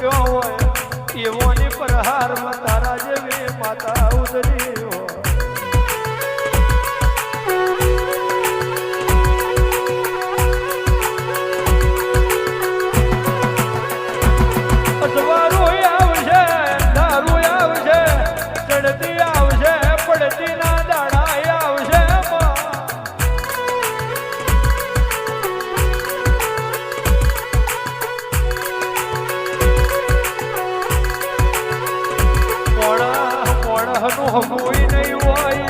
给我 સહનું કોઈ નહીં હોય.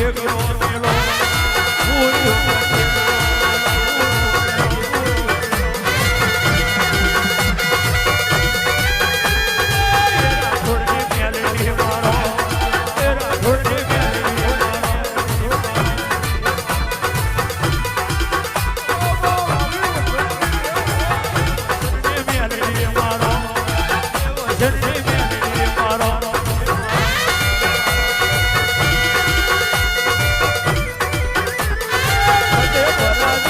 Diego.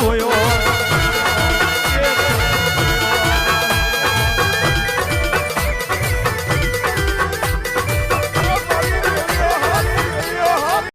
tuyo